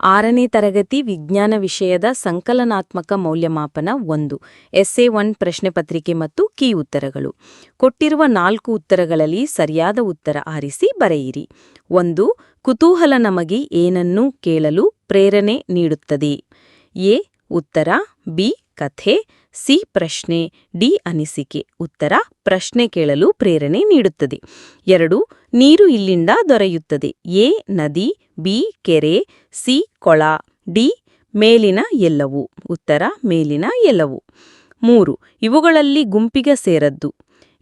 ಆರನೇ ತರಗತಿ ವಿಜ್ಞಾನ ವಿಷಯದ ಸಂಕಲನಾತ್ಮಕ ಮೌಲ್ಯಮಾಪನ ಒಂದು ಎಸ್ಎ ಒನ್ ಪ್ರಶ್ನೆ ಪತ್ರಿಕೆ ಮತ್ತು ಕೀ ಉತ್ತರಗಳು. ಕೊಟ್ಟಿರುವ ನಾಲ್ಕು ಉತ್ತರಗಳಲ್ಲಿ ಸರಿಯಾದ ಉತ್ತರ ಆರಿಸಿ ಬರೆಯಿರಿ. ಒಂದು, ಕುತೂಹಲ ನಮಗೆ ಏನನ್ನೂ ಕೇಳಲು ಪ್ರೇರಣೆ ನೀಡುತ್ತದೆ? ಎ, ಉತ್ತರ, ಬಿ, ಕಥೆ. ಸಿ ಪ್ರಶ್ನೆ, ಡಿ ಅನಿಸಿಕೆ ಉತ್ತರ ಪ್ರಶ್ನೆ ಕೇಳಲು ಪ್ರೇರಣೆ ನೀಡುತ್ತದೆ. ಎರಡು, ನೀರು ಇಲ್ಲಿಂದ ದೊರೆಯುತ್ತದೆ. ಎ, ನದಿ, ಬಿ, ಕೆರೆ, ಸಿ, ಕೊಳ, ಡಿ, ಮೇಲಿನ ಎಲ್ಲವು. ಉತ್ತರ, ಮೇಲಿನ ಎಲ್ಲವು. ಮೂರು, ಇವುಗಳಲ್ಲಿ ಗುಂಪಿಗೆ ಸೇರದ್ದು.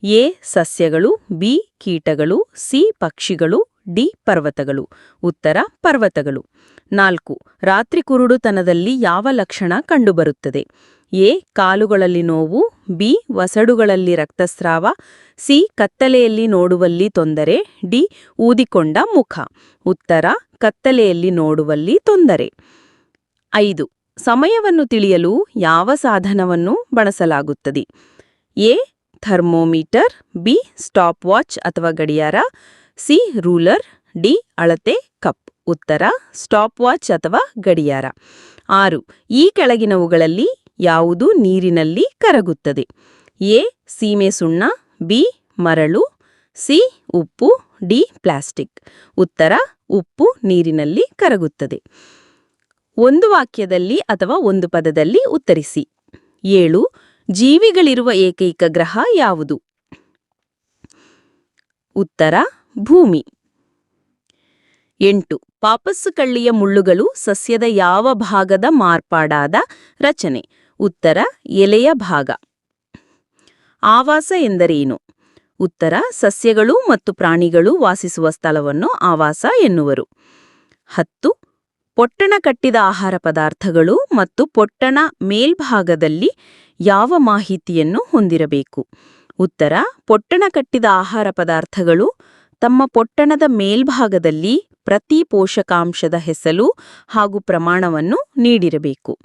ಎ, ಸಸ್ಯಗಳು, ಬಿ, ಕೀಟಗಳು, ಸಿ, ಪಕ್ಷಿಗಳು, ಡಿ, ಪರ್ವತಗಳು. ಉತ್ತರ, ಪರ್ವತಗಳು. ನಾಲ್ಕು, ರಾತ್ರಿ ಕುರುಡುತನದಲ್ಲಿ ಯಾವ ಲಕ್ಷಣ ಕಂಡುಬರುತ್ತದೆ? ಎ, ಕಾಲುಗಳಲ್ಲಿ ನೋವು, ಬಿ, ವಸಡುಗಳಲ್ಲಿ ರಕ್ತಸ್ರಾವ, ಸಿ, ಕತ್ತಲೆಯಲ್ಲಿ ನೋಡುವಲ್ಲಿ ತೊಂದರೆ, ಡಿ, ಊದಿಕೊಂಡ ಮುಖ. ಉತ್ತರ, ಕತ್ತಲೆಯಲ್ಲಿ ನೋಡುವಲ್ಲಿ ತೊಂದರೆ. ಐದು, ಸಮಯವನ್ನು ತಿಳಿಯಲು ಯಾವ ಸಾಧನವನ್ನು ಬಳಸಲಾಗುತ್ತದೆ? A, thermometer, B stopwatch ಅಥವಾ ಗಡಿಯಾರ, ಸಿ, ರೂಲರ್, ಡಿ, ಅಳತೆ, ಕಪ್. ಉತ್ತರ ಸ್ಟಾಪ್ ವಾಚ್ ಅಥವಾ ಗಡಿಯಾರ. ಆರು, ಈ ಕೆಳಗಿನವುಗಳಲ್ಲಿ ಯಾವುದು ನೀರಿನಲ್ಲಿ ಕರಗುತ್ತದೆ? ಎ, ಸೀಮೆ ಸುಣ್ಣ, ಬಿ, ಮರಳು, ಸಿ, ಉಪ್ಪು, ಡಿ, ಪ್ಲಾಸ್ಟಿಕ್. ಉತ್ತರ, ಉಪ್ಪು ನೀರಿನಲ್ಲಿ ಕರಗುತ್ತದೆ. ಒಂದು ವಾಕ್ಯದಲ್ಲಿ ಅಥವಾ ಒಂದು ಪದದಲ್ಲಿ ಉತ್ತರಿಸಿ. ಏಳು, ಜೀವಿಗಳಿರುವ ಏಕೈಕ ಗ್ರಹ ಯಾವುದು? ಉತ್ತರ, ಭೂಮಿ. ಎಂಟು, ಪಾಪಸ್ಸು ಕಳ್ಳಿಯ ಮುಳ್ಳುಗಳು ಸಸ್ಯದ ಯಾವ ಭಾಗದ ಮಾರ್ಪಾಡಾದ ರಚನೆ? ಉತ್ತರ ಎಲೆಯ ಭಾಗ. ಆವಾಸ ಎಂದರೇನು? ಉತ್ತರ, ಸಸ್ಯಗಳು ಮತ್ತು ಪ್ರಾಣಿಗಳು ವಾಸಿಸುವ ಸ್ಥಳವನ್ನು ಆವಾಸ ಎನ್ನುವರು. ಹತ್ತು, ಪೊಟ್ಟಣ ಕಟ್ಟಿದ ಆಹಾರ ಪದಾರ್ಥಗಳು ಮತ್ತು ಪೊಟ್ಟಣ ಮೇಲ್ಭಾಗದಲ್ಲಿ ಯಾವ ಮಾಹಿತಿಯನ್ನು ಹೊಂದಿರಬೇಕು? ಉತ್ತರ, ಪೊಟ್ಟಣ ಕಟ್ಟಿದ ಆಹಾರ ಪದಾರ್ಥಗಳು ತಮ್ಮ ಪೊಟ್ಟಣದ ಮೇಲ್ಭಾಗದಲ್ಲಿ ಪ್ರತಿ ಪೋಷಕಾಂಶದ ಹೆಸರು ಹಾಗೂ ಪ್ರಮಾಣವನ್ನು ನೀಡಿರಬೇಕು.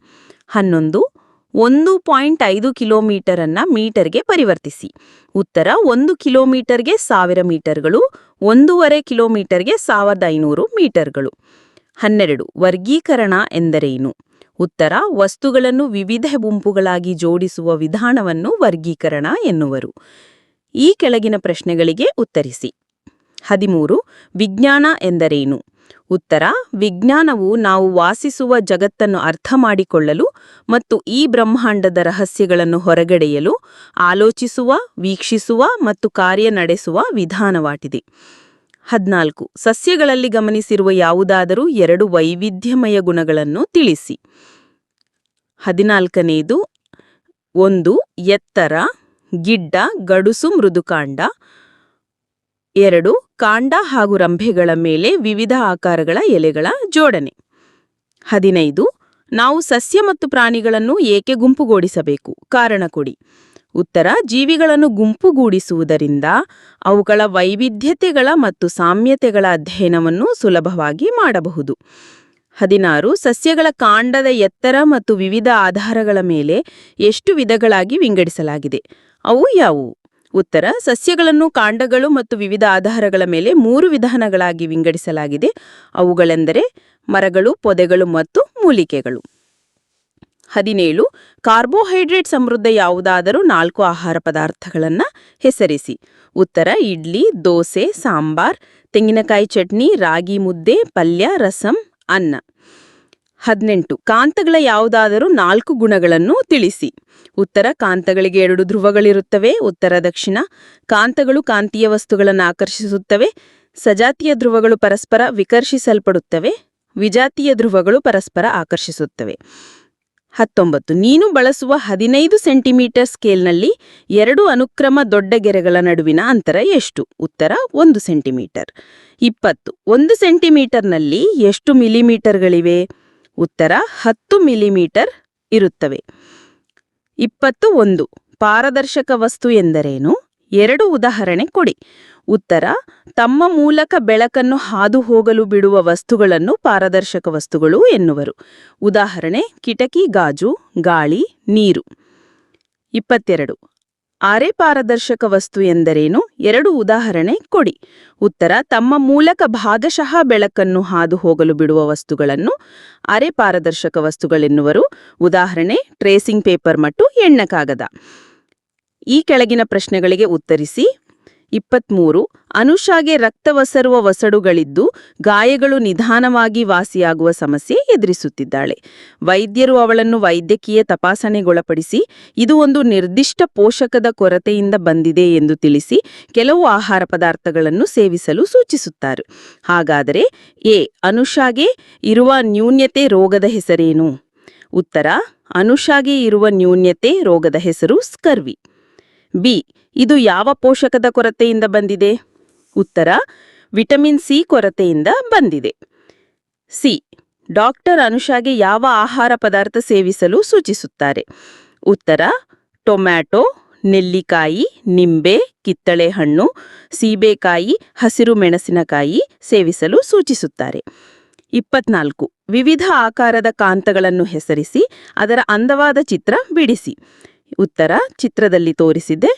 ಹನ್ನೊಂದು ಒಂದು ಪಾಯಿಂಟ್ ಐದು ಕಿಲೋಮೀಟರ್ ಅನ್ನ ಮೀಟರ್ಗೆ ಪರಿವರ್ತಿಸಿ. ಉತ್ತರ ಒಂದು ಕಿಲೋಮೀಟರ್ಗೆ ಸಾವಿರ ಮೀಟರ್ಗಳು, ಒಂದೂವರೆ ಕಿಲೋಮೀಟರ್ಗೆ ಸಾವಿರದ ಐನೂರು ಮೀಟರ್ಗಳು. ಹನ್ನೆರಡು, ವರ್ಗೀಕರಣ ಎಂದರೇನು? ಉತ್ತರ, ವಸ್ತುಗಳನ್ನು ವಿವಿಧ ಗುಂಪುಗಳಾಗಿ ಜೋಡಿಸುವ ವಿಧಾನವನ್ನು ವರ್ಗೀಕರಣ ಎನ್ನುವರು. ಈ ಕೆಳಗಿನ ಪ್ರಶ್ನೆಗಳಿಗೆ ಉತ್ತರಿಸಿ. ಹದಿಮೂರು, ವಿಜ್ಞಾನ ಎಂದರೇನು? ಉತ್ತರ, ವಿಜ್ಞಾನವು ನಾವು ವಾಸಿಸುವ ಜಗತ್ತನ್ನು ಅರ್ಥ ಮಾಡಿಕೊಳ್ಳಲು ಮತ್ತು ಈ ಬ್ರಹ್ಮಾಂಡದ ರಹಸ್ಯಗಳನ್ನು ಹೊರಗಡೆಯಲು ಆಲೋಚಿಸುವ, ವೀಕ್ಷಿಸುವ ಮತ್ತು ಕಾರ್ಯ ನಡೆಸುವ ವಿಧಾನವಾಟಿದೆ ಹದಿನಾಲ್ಕು, ಸಸ್ಯಗಳಲ್ಲಿ ಗಮನಿಸಿರುವ ಯಾವುದಾದರೂ ಎರಡು ವೈವಿಧ್ಯಮಯ ಗುಣಗಳನ್ನು ತಿಳಿಸಿ. ಹದಿನಾಲ್ಕನೆಯದು ಒಂದು, ಎತ್ತರ, ಗಿಡ್ಡ, ಗಡುಸು, ಮೃದುಕಾಂಡ. ಎರಡು, ಕಾಂಡ ಹಾಗೂ ರಂಭೆಗಳ ಮೇಲೆ ವಿವಿಧ ಆಕಾರಗಳ ಎಲೆಗಳ ಜೋಡಣೆ. ಹದಿನೈದು, ನಾವು ಸಸ್ಯ ಮತ್ತು ಪ್ರಾಣಿಗಳನ್ನು ಏಕೆ ಗುಂಪುಗೂಡಿಸಬೇಕು? ಕಾರಣ ಕೊಡಿ. ಉತ್ತರ, ಜೀವಿಗಳನ್ನು ಗುಂಪುಗೂಡಿಸುವುದರಿಂದ ಅವುಗಳ ವೈವಿಧ್ಯತೆಗಳ ಮತ್ತು ಸಾಮ್ಯತೆಗಳ ಅಧ್ಯಯನವನ್ನು ಸುಲಭವಾಗಿ ಮಾಡಬಹುದು. ಹದಿನಾರು, ಸಸ್ಯಗಳ ಕಾಂಡದ ಎತ್ತರ ಮತ್ತು ವಿವಿಧ ಆಧಾರಗಳ ಮೇಲೆ ಎಷ್ಟು ವಿಧಗಳಾಗಿ ವಿಂಗಡಿಸಲಾಗಿದೆ? ಅವು ಯಾವುವು? ಉತ್ತರ, ಸಸ್ಯಗಳನ್ನು, ಕಾಂಡಗಳು ಮತ್ತು ವಿವಿಧ ಆಧಾರಗಳ ಮೇಲೆ ಮೂರು ವಿಧಾನಗಳಾಗಿ ವಿಂಗಡಿಸಲಾಗಿದೆ. ಅವುಗಳೆಂದರೆ ಮರಗಳು, ಪೊದೆಗಳು ಮತ್ತು ಮೂಲಿಕೆಗಳು. ಹದಿನೇಳು, ಕಾರ್ಬೋಹೈಡ್ರೇಟ್ ಸಮೃದ್ಧ ಯಾವುದಾದರೂ ನಾಲ್ಕು ಆಹಾರ ಪದಾರ್ಥಗಳನ್ನು ಹೆಸರಿಸಿ. ಉತ್ತರ, ಇಡ್ಲಿ, ದೋಸೆ, ಸಾಂಬಾರ್, ತೆಂಗಿನಕಾಯಿ ಚಟ್ನಿ, ರಾಗಿ ಮುದ್ದೆ, ಪಲ್ಯ, ರಸಂ, ಅನ್ನ. ಹದಿನೆಂಟು. ಕಾಂತಗಳ ಯಾವುದಾದರೂ ನಾಲ್ಕು ಗುಣಗಳನ್ನು ತಿಳಿಸಿ. ಉತ್ತರ, ಕಾಂತಗಳಿಗೆ ಎರಡು ಧ್ರುವಗಳಿರುತ್ತವೆ. ಉತ್ತರ, ದಕ್ಷಿಣ. ಕಾಂತಗಳು ಕಾಂತೀಯ ವಸ್ತುಗಳನ್ನು ಆಕರ್ಷಿಸುತ್ತವೆ. ಸಜಾತಿಯ ಧ್ರುವಗಳು ಪರಸ್ಪರ ವಿಕರ್ಷಿಸಲ್ಪಡುತ್ತವೆ. ವಿಜಾತಿಯ ಧ್ರುವಗಳು ಪರಸ್ಪರ ಆಕರ್ಷಿಸುತ್ತವೆ. ಹತ್ತೊಂಬತ್ತು. ನೀನು ಬಳಸುವ ಹದಿನೈದು ಸೆಂಟಿಮೀಟರ್ ಸ್ಕೇಲ್ನಲ್ಲಿ ಎರಡು ಅನುಕ್ರಮ ದೊಡ್ಡ ಗೆರೆಗಳ ನಡುವಿನ ಅಂತರ ಎಷ್ಟು? ಉತ್ತರ, ಒಂದು ಸೆಂಟಿಮೀಟರ್. ಇಪ್ಪತ್ತು. ಒಂದು ಸೆಂಟಿಮೀಟರ್ನಲ್ಲಿ ಎಷ್ಟು ಮಿಲಿಮೀಟರ್ಗಳಿವೆ? ಉತ್ತರ ಹತ್ತು ಮಿಲಿಮೀಟರ್ ಇರುತ್ತವೆ. ಇಪ್ಪತ್ತು ಒಂದು ಪಾರದರ್ಶಕ ವಸ್ತು ಎಂದರೇನು? ಎರಡು ಉದಾಹರಣೆ ಕೊಡಿ. ಉತ್ತರ, ತಮ್ಮ ಮೂಲಕ ಬೆಳಕನ್ನು ಹಾದು ಹೋಗಲು ಬಿಡುವ ವಸ್ತುಗಳನ್ನು ಪಾರದರ್ಶಕ ವಸ್ತುಗಳು ಎನ್ನುವರು. ಉದಾಹರಣೆ, ಕಿಟಕಿ, ಗಾಜು, ಗಾಳಿ, ನೀರು. ಇಪ್ಪತ್ತೆರಡು ಅರೆ ಪಾರದರ್ಶಕ ವಸ್ತು ಎಂದರೇನು? ಎರಡು ಉದಾಹರಣೆ ಕೊಡಿ. ಉತ್ತರ, ತಮ್ಮ ಮೂಲಕ ಭಾಗಶಃ ಬೆಳಕನ್ನು ಹಾದು ಹೋಗಲು ಬಿಡುವ ವಸ್ತುಗಳನ್ನು ಅರೆ ಪಾರದರ್ಶಕ ವಸ್ತುಗಳೆನ್ನುವರು. ಉದಾಹರಣೆ, ಟ್ರೇಸಿಂಗ್ ಪೇಪರ್ ಮತ್ತು ಎಣ್ಣೆ ಕಾಗದ. ಈ ಕೆಳಗಿನ ಪ್ರಶ್ನೆಗಳಿಗೆ ಉತ್ತರಿಸಿ ಇಪ್ಪತ್ಮೂರು, ಅನುಷಾಗೆ ರಕ್ತವಸರುವ ವಸಡುಗಳಿದ್ದು ಗಾಯಗಳು ನಿಧಾನವಾಗಿ ವಾಸಿಯಾಗುವ ಸಮಸ್ಯೆ ಎದುರಿಸುತ್ತಿದ್ದಾಳೆ. ವೈದ್ಯರು ಅವಳನ್ನು ವೈದ್ಯಕೀಯ ತಪಾಸಣೆಗೊಳಪಡಿಸಿ, ಇದು ಒಂದು ನಿರ್ದಿಷ್ಟ ಪೋಷಕದ ಕೊರತೆಯಿಂದ ಬಂದಿದೆ ಎಂದು ತಿಳಿಸಿ ಕೆಲವು ಆಹಾರ ಪದಾರ್ಥಗಳನ್ನು ಸೇವಿಸಲು ಸೂಚಿಸುತ್ತಾರೆ. ಹಾಗಾದರೆ, ಎ, ಅನುಷಾಗೆ ಇರುವ ನ್ಯೂನ್ಯತೆ ರೋಗದ ಹೆಸರೇನು? ಉತ್ತರ, ಅನುಷಾಗೆ ಇರುವ ನ್ಯೂನ್ಯತೆ ರೋಗದ ಹೆಸರು ಸ್ಕರ್ವಿ. ಬಿ, ಇದು ಯಾವ ಪೋಷಕದ ಕೊರತೆಯಿಂದ ಬಂದಿದೆ? ಉತ್ತರ, ವಿಟಮಿನ್ ಸಿ ಕೊರತೆಯಿಂದ ಬಂದಿದೆ. ಸಿ, ಡಾಕ್ಟರ್ ಅನುಷಾಗೆ ಯಾವ ಆಹಾರ ಪದಾರ್ಥ ಸೇವಿಸಲು ಸೂಚಿಸುತ್ತಾರೆ? ಉತ್ತರ, ಟೊಮ್ಯಾಟೊ, ನೆಲ್ಲಿಕಾಯಿ, ನಿಂಬೆ ಕಿತ್ತಳೆ ಹಣ್ಣು ಸೀಬೆಕಾಯಿ, ಹಸಿರು ಮೆಣಸಿನಕಾಯಿ ಸೇವಿಸಲು ಸೂಚಿಸುತ್ತಾರೆ. ಇಪ್ಪತ್ನಾಲ್ಕು, ವಿವಿಧ ಆಕಾರದ ಕಾಂತಗಳನ್ನು ಹೆಸರಿಸಿ ಅದರ ಅಂದವಾದ ಚಿತ್ರ ಬಿಡಿಸಿ. ಉತ್ತರ ಚಿತ್ರದಲ್ಲಿ ತೋರಿಸಿದೆ